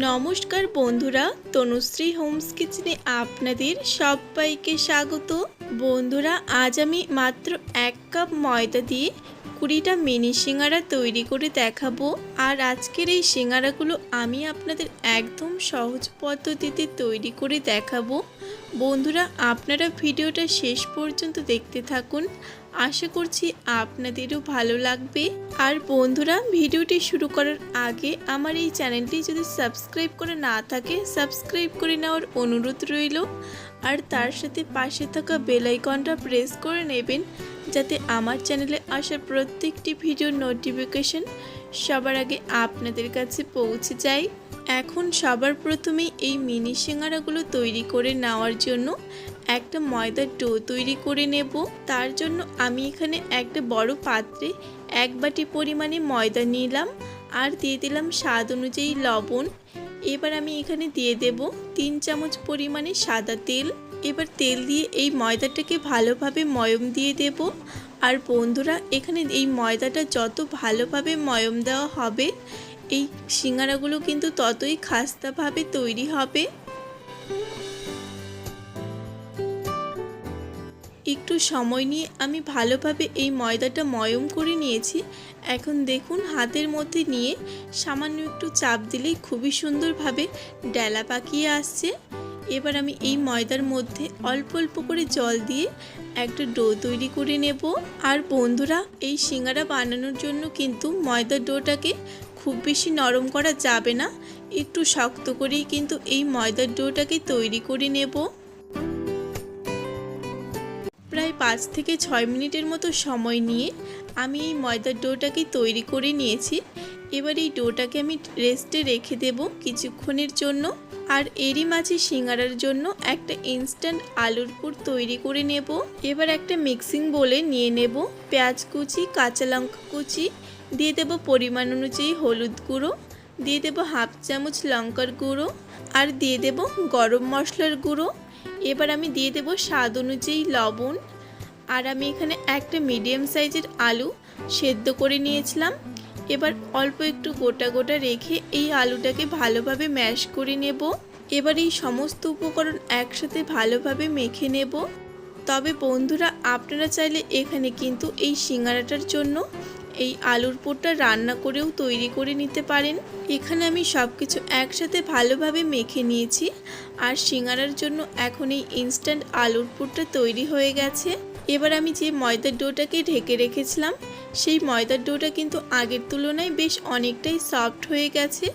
নমস্কার বন্ধুরা, তনুশ্রী হোমস কিচেনে আপনাদের সবাইকে স্বাগত। বন্ধুরা, আজ আমি মাত্র এক কাপ ময়দা দিয়ে কুড়িটা মিনি সিঙ্গারা তৈরি করে দেখাবো। আর আজকের এই সিঙ্গারাগুলো আমি আপনাদের একদম সহজ পদ্ধতিতে তৈরি করে দেখাবো। বন্ধুরা, আপনারা ভিডিওটা শেষ পর্যন্ত দেখতে থাকুন। আশা করছি আপনাদেরও ভালো লাগবে। আর বন্ধুরা, ভিডিওটি শুরু করার আগে আমার এই চ্যানেলটি যদি সাবস্ক্রাইব করে না থাকে, সাবস্ক্রাইব করে নেওয়ার অনুরোধ রইল। আর তার সাথে পাশে থাকা বেল আইকনটা প্রেস করে নেবেন, যাতে আমার চ্যানেলে আসা প্রত্যেকটি ভিডিওর নোটিফিকেশন সবার আগে আপনাদের কাছে পৌঁছে যায়। এখন সবার প্রথমে এই মিনি সিঙ্গারাগুলো তৈরি করে নেওয়ার জন্য একটা ময়দার ডো তৈরি করে নেব। তার জন্য আমি এখানে একটা বড় পাত্রে এক বাটি পরিমাণে ময়দা নিলাম আর দিয়ে দিলাম স্বাদ অনুযায়ী লবণ। এবার আমি এখানে দিয়ে দেব তিন চামচ পরিমাণে সাদা তেল। এবার তেল দিয়ে এই ময়দাটাকে ভালোভাবে ময়ম দিয়ে দেব। আর বন্ধুরা, এখানে এই ময়দাটা যত ভালোভাবে ময়ম দেওয়া হবে এই সিঙ্গারাগুলো কিন্তু ততই খাস্তাভাবে তৈরি হবে। একটু সময় নিয়ে আমি ভালোভাবে এই ময়দাটা ময়ম করে নিয়েছি। এখন দেখুন হাতের মধ্যে নিয়ে সামান্য একটু চাপ দিলেই খুবই সুন্দরভাবে ডেলা পাকিয়ে আসছে। এবার আমি এই ময়দার মধ্যে অল্প অল্প করে জল দিয়ে একটা ডো তৈরি করে নেব। আর বন্ধুরা, এই সিঙ্গারা বানানোর জন্য কিন্তু ময়দার ডোটাকে খুব বেশি নরম করা যাবে না। একটু শক্ত করেই কিন্তু এই ময়দার ডোটাকে তৈরি করে নেব। প্রায় পাঁচ থেকে ছয় মিনিটের মতো সময় নিয়ে আমি এই ময়দার ডোটাকে তৈরি করে নিয়েছি। এবার এই ডোটাকে আমি রেস্টে রেখে দেব কিছুক্ষণের জন্য। আর এরই মাঝে সিঙ্গারার জন্য একটা ইনস্ট্যান্ট আলুর পুর তৈরি করে নেব। এবার একটা মিক্সিং বলে নিয়ে নেব। পেঁয়াজ কুচি, কাঁচা লঙ্কা কুচি দিয়ে দেব পরিমাণ অনুযায়ী হলুদ গুঁড়ো, দিয়ে দেব হাফ চামচ লঙ্কার গুঁড়ো আর দিয়ে দেব গরম মশলার গুঁড়ো। এবার আমি দিয়ে দেব স্বাদ অনুযায়ী লবণ। আর আমি এখানে একটা মিডিয়াম সাইজের আলু সেদ্ধ করে নিয়েছিলাম। এবার অল্প একটু গোটা গোটা রেখে এই আলুটাকে ভালোভাবে ম্যাশ করে নেব। এবার এই সমস্ত উপকরণ একসাথে ভালোভাবে মেখে নেব। তবে বন্ধুরা, আপনারা চাইলে এখানে কিন্তু এই সিঙ্গারাটার জন্য এই আলুর পুরটা রান্না করেও তৈরি করে নিতে পারেন। এখানে আমি সব কিছু একসাথে ভালোভাবে মেখে নিয়েছি। আর সিঙ্গারার জন্য এখন এই ইনস্ট্যান্ট আলুর পুরটা তৈরি হয়ে গেছে। এবার আমি যে ময়দার ডোটাকে ঢেকে রেখেছিলাম, সেই ময়দার ডোটা কিন্তু আগের তুলনায় বেশ অনেকটাই সফট হয়ে গেছে।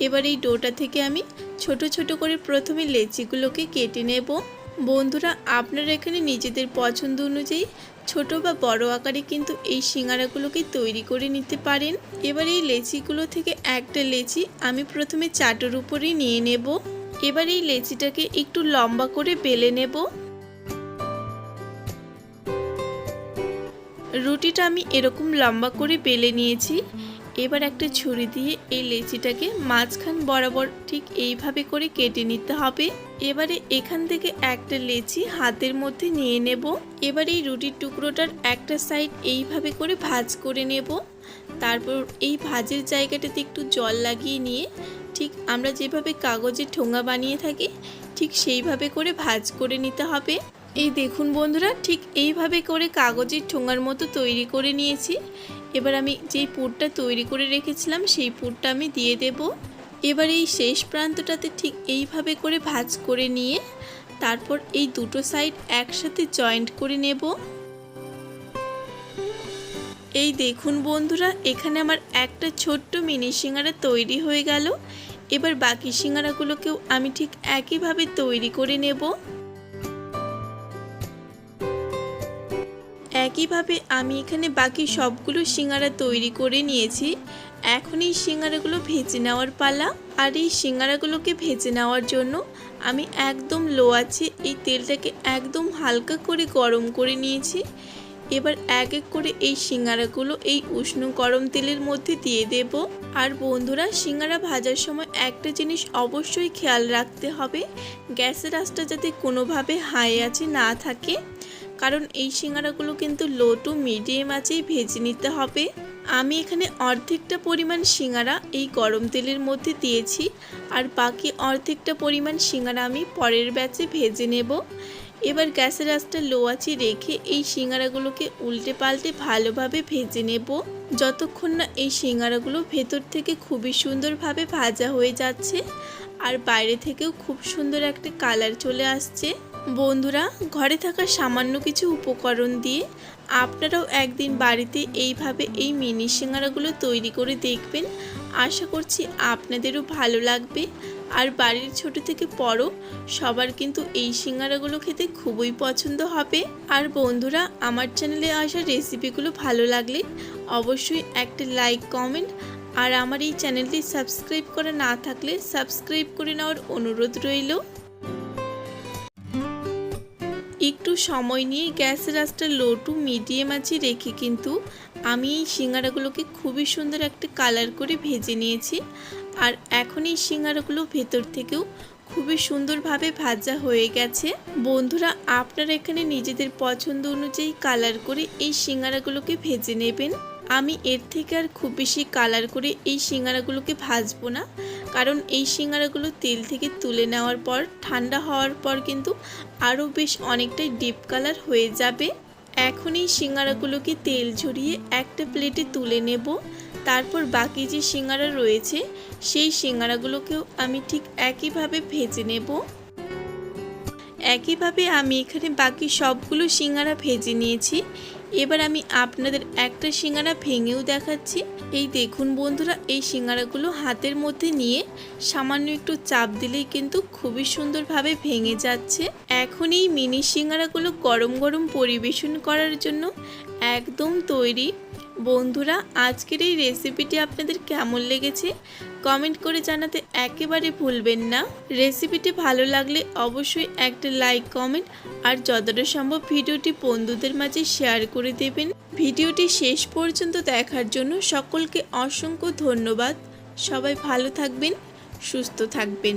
এবার এই ডোটা থেকে আমি ছোট ছোট করে প্রথমে লেচিগুলোকে কেটে নেব। বন্ধুরা, আপনারা এখানে নিজেদের পছন্দ অনুযায়ী ছোট বা বড় আকারে কিন্তু এই সিঙ্গারাগুলোকে তৈরি করে নিতে পারেন। এবার এই লেচিগুলো থেকে একটা লেচি আমি প্রথমে চাটোর উপরে নিয়ে নেব। এবার এই লেচিটাকে একটু লম্বা করে বেলে নেব। রুটিটা আমি এরকম লম্বা করে বেলে নিয়েছি। এবার একটা ছুরি দিয়ে এই লেচিটাকে মাঝখান বরাবর ঠিক এইভাবে করে কেটে নিতে হবে। এবারে এখান থেকে একটা লেচি হাতের মধ্যে নিয়ে নেব। এবার এই রুটির টুকরোটার একটা সাইড এইভাবে করে ভাজ করে নেব। তারপর এই ভাজের জায়গাটাতে একটু জল লাগিয়ে নিয়ে ঠিক আমরা যেভাবে কাগজের ঠোঙা বানিয়ে থাকি, ঠিক সেইভাবে করে ভাজ করে নিতে হবে। এই দেখুন বন্ধুরা, ঠিক এইভাবে করে কাগজের ঠোঙার মতো তৈরি করে নিয়েছি। এবার আমি যেই পুরটা তৈরি করে রেখেছিলাম, সেই পুরটা আমি দিয়ে দেব। এবার এই শেষ প্রান্তটাতে ঠিক এইভাবে করে ভাজ করে নিয়ে তারপর এই দুটো সাইড একসাথে জয়েন্ট করে নেব। এই দেখুন বন্ধুরা, এখানে আমার একটা ছোট্ট মিনি সিঙ্গারা তৈরি হয়ে গেল। এবার বাকি সিঙ্গারাগুলোকেও আমি ঠিক একইভাবে তৈরি করে নেব। একইভাবে আমি এখানে বাকি সবগুলো সিঙ্গারা তৈরি করে নিয়েছি। এখন এই সিঙ্গারাগুলো ভেজে নেওয়ার পালা। আর এই সিঙ্গারাগুলোকে ভেজে নেওয়ার জন্য আমি একদম লো আছে এই তেলটাকে একদম হালকা করে গরম করে নিয়েছি। এবার এক এক করে এই সিঙ্গারাগুলো এই উষ্ণ গরম তেলের মধ্যে দিয়ে দেব। আর বন্ধুরা, সিঙ্গারা ভাজার সময় একটা জিনিস অবশ্যই খেয়াল রাখতে হবে। গ্যাসের আঁচটা যাতে কোনোভাবে হাই আছে না থাকে। কারণ এই সিঙ্গারাগুলো কিন্তু লো টু মিডিয়াম আঁচেই ভেজে নিতে হবে। আমি এখানে অর্ধেকটা পরিমাণ সিঙ্গারা এই গরম তেলের মধ্যে দিয়েছি আর বাকি অর্ধেকটা পরিমাণ সিঙ্গারা আমি পরের ব্যাচে ভেজে নেব। এবার গ্যাসের আঁচটা লো আঁচে রেখে এই সিঙ্গারাগুলোকে উল্টে পাল্টে ভালোভাবে ভেজে নেব। যতক্ষণ না এই সিঙ্গারাগুলো ভেতর থেকে খুবই সুন্দরভাবে ভাজা হয়ে যাচ্ছে আর বাইরে থেকেও খুব সুন্দর একটা কালার চলে আসছে। বন্ধুরা, ঘরে থাকা সামান্য কিছু উপকরণ দিয়ে আপনারাও একদিন বাড়িতে এইভাবে এই মিনি সিঙ্গারাগুলো তৈরি করে দেখবেন। আশা করছি আপনাদেরও ভালো লাগবে। আর বাড়ির ছোট থেকে বড়, সবার কিন্তু এই সিঙ্গারাগুলো খেতে খুবই পছন্দ হবে। আর বন্ধুরা, আমার চ্যানেলে আসা রেসিপিগুলো ভালো লাগলে অবশ্যই একটা লাইক, কমেন্ট আর আমার এই চ্যানেলটি সাবস্ক্রাইব করা না থাকলে সাবস্ক্রাইব করে নেওয়ার অনুরোধ রইল। একটু সময় নিয়ে গ্যাসের আঁচটা লো টু মিডিয়াম আঁচে রেখে কিন্তু আমি এই সিঙ্গারাগুলোকে খুবই সুন্দর একটা কালার করে ভেজে নিয়েছি। আর এখন এই সিঙ্গারাগুলো ভেতর থেকেও খুবই সুন্দরভাবে ভাজা হয়ে গেছে। বন্ধুরা, আপনারা এখানে নিজেদের পছন্দ অনুযায়ী কালার করে এই সিঙ্গারাগুলোকে ভেজে নেবেন। আমি এর থেকে আর খুব বেশি কালার করে এই সিঙ্গারাগুলোকে ভাজবো না। কারণ এই সিঙ্গারাগুলো তেল থেকে তুলে নেওয়ার পর, ঠান্ডা হওয়ার পর কিন্তু আরও বেশ অনেকটাই ডিপ কালার হয়ে যাবে। এখন এই সিঙ্গারাগুলোকে তেল ঝরিয়ে একটা প্লেটে তুলে নেব। তারপর বাকি যে সিঙ্গারা রয়েছে, সেই সিঙ্গারাগুলোকেও আমি ঠিক একইভাবে ভেজে নেব। একইভাবে আমি এখানে বাকি সবগুলো সিঙ্গারা ভেজে নিয়েছি। এবার আমি আপনাদের একটা সিঙ্গারা ভেঙেও দেখাচ্ছি। এই দেখুন বন্ধুরা, এই সিঙ্গারাগুলো হাতের মধ্যে নিয়ে সামান্য একটু চাপ দিলেই কিন্তু খুবই সুন্দরভাবে ভেঙে যাচ্ছে। এখন এই মিনি সিঙ্গারাগুলো গরম গরম পরিবেশন করার জন্য একদম তৈরি। বন্ধুরা, আজকের এই রেসিপিটি আপনাদের কেমন লেগেছে? কমেন্ট করে জানাতে একেবারে ভুলবেন না। রেসিপিটি ভালো লাগলে অবশ্যই একটা লাইক, কমেন্ট আর যতটা সম্ভব ভিডিওটি বন্ধুদের মাঝে শেয়ার করে দেবেন। ভিডিওটি শেষ পর্যন্ত দেখার জন্য সকলকে অসংখ্য ধন্যবাদ। সবাই ভালো থাকবেন, সুস্থ থাকবেন।